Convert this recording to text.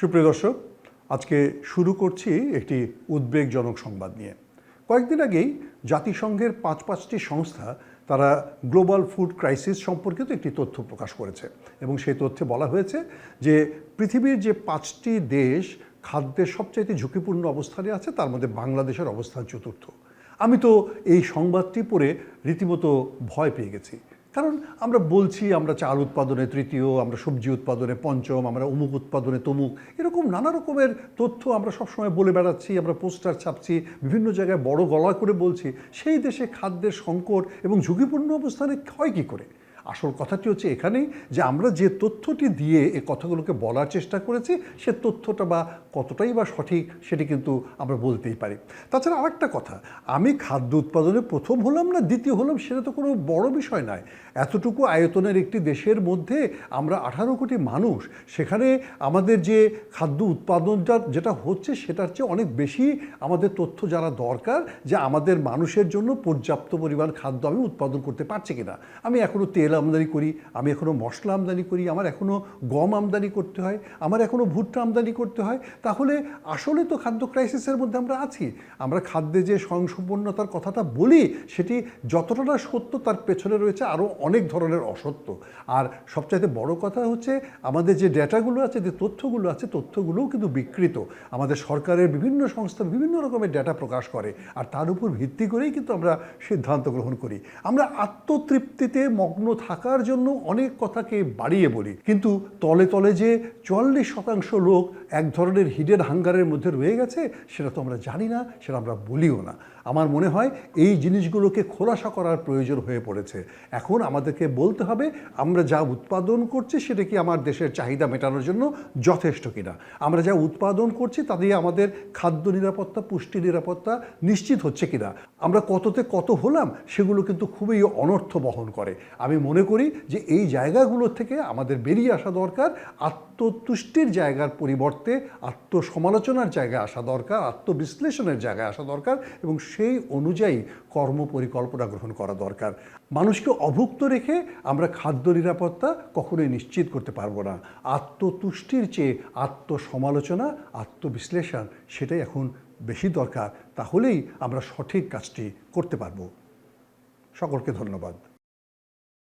সুপ্রিয় দর্শক, আজকে শুরু করছি একটি উদ্বেগজনক সংবাদ নিয়ে। কয়েকদিন আগেই জাতিসংঘের পাঁচ পাঁচটি সংস্থা তারা গ্লোবাল ফুড ক্রাইসিস সম্পর্কিত একটি তথ্য প্রকাশ করেছে এবং সেই তথ্যে বলা হয়েছে যে পৃথিবীর যে পাঁচটি দেশ খাদ্যের সবচাইতে ঝুঁকিপূর্ণ অবস্থানে আছে, তার মধ্যে বাংলাদেশের অবস্থান চতুর্থ। আমি তো এই সংবাদটি পড়ে রীতিমতো ভয় পেয়ে গেছি। কারণ আমরা বলছি, আমরা চাল উৎপাদনে তৃতীয়, আমরা সবজি উৎপাদনে পঞ্চম, আমরা অমুক উৎপাদনে তমুক, এরকম নানা রকমের তথ্য আমরা সবসময় বলে বেড়াচ্ছি, আমরা পোস্টার ছাপছি, বিভিন্ন জায়গায় বড় গলা করে বলছি। সেই দেশে খাদ্যের সংকট এবং ঝুঁকিপূর্ণ অবস্থানে হয় কী করে? আসল কথাটি হচ্ছে এখানেই যে আমরা যে তথ্যটি দিয়ে এ কথাগুলোকে বলার চেষ্টা করেছি, সে তথ্যটা বা কতটাই বা সঠিক সেটি কিন্তু আমরা বলতেই পারি। তাছাড়া আরেকটা কথা, আমি খাদ্য উৎপাদনে প্রথম হলাম না দ্বিতীয় হলাম সেটা তো কোনো বড় বিষয় নয়। এতটুকু আয়তনের একটি দেশের মধ্যে আমরা আঠারো কোটি মানুষ, সেখানে আমাদের যে খাদ্য উৎপাদনটা যেটা হচ্ছে সেটার চেয়ে অনেক বেশি আমাদের তথ্য যারা দরকার যে আমাদের মানুষের জন্য পর্যাপ্ত পরিমাণ খাদ্য আমি উৎপাদন করতে পারছি কিনা। আমি এখনও তেল আমদানি করি, আমি এখনও মশলা আমদানি করি, আমার এখনও গম আমদানি করতে হয়, আমার এখনও ভুট্টা আমদানি করতে হয়, তাহলে আসলে তো খাদ্য ক্রাইসিসের মধ্যে আমরা আছি। আমরা খাদ্যে যে স্বয়ংসম্পন্নতার কথাটা বলি, সেটি যতটা না সত্য তার পেছনে রয়েছে আরও অনেক ধরনের অসত্য। আর সবচাইতে বড় কথা হচ্ছে, আমাদের যে ডেটাগুলো আছে, যে তথ্যগুলো আছে, তথ্যগুলোও কিন্তু বিকৃত। আমাদের সরকারের বিভিন্ন সংস্থা বিভিন্ন রকমের ডেটা প্রকাশ করে, আর তার উপর ভিত্তি করেই কিন্তু আমরা সিদ্ধান্ত গ্রহণ করি। আমরা আত্মতৃপ্তিতে মগ্ন থাকার জন্য অনেক কথাকে বাড়িয়ে বলি। কিন্তু তলে তলে যে চুয়াল্লিশ শতাংশ লোক এক ধরনের হিডেন হাঙ্গারের মধ্যে রয়ে গেছে, সেটা তো আমরা জানি না, সেটা আমরা বলিও না। আমার মনে হয় এই জিনিসগুলোকে খোলাসা করার প্রয়োজন হয়ে পড়েছে। এখন আমাদেরকে বলতে হবে, আমরা যা উৎপাদন করছি, সেটা কি আমার দেশের চাহিদা মেটানোর জন্য যথেষ্ট কিনা? আমরা যা উৎপাদন করছি, তা দিয়ে আমাদের খাদ্য নিরাপত্তা, পুষ্টি নিরাপত্তা নিশ্চিত হচ্ছে কিনা? আমরা কততে কত হলাম, সেগুলো কিন্তু খুবই অনর্থ বহন করে। আমি মনে করি যে এই জায়গাগুলো থেকে আমাদের বেরিয়ে আসা দরকার, আত্মতুষ্টির জায়গার পরিবর্তে আত্মসমালোচনার জায়গায় আসা দরকার, আত্মবিশ্লেষণের জায়গায় আসা দরকার এবং সেই অনুযায়ী কর্ম পরিকল্পনা গ্রহণ করা দরকার। মানুষকে অভুক্ত রেখে আমরা খাদ্য নিরাপত্তা কখনোই নিশ্চিত করতে পারব না। আত্মতুষ্টির চেয়ে আত্মসমালোচনা, আত্মবিশ্লেষণ সেটাই এখন বেশি দরকার। তাহলেই আমরা সঠিক কাজটি করতে পারব। সকলকে ধন্যবাদ।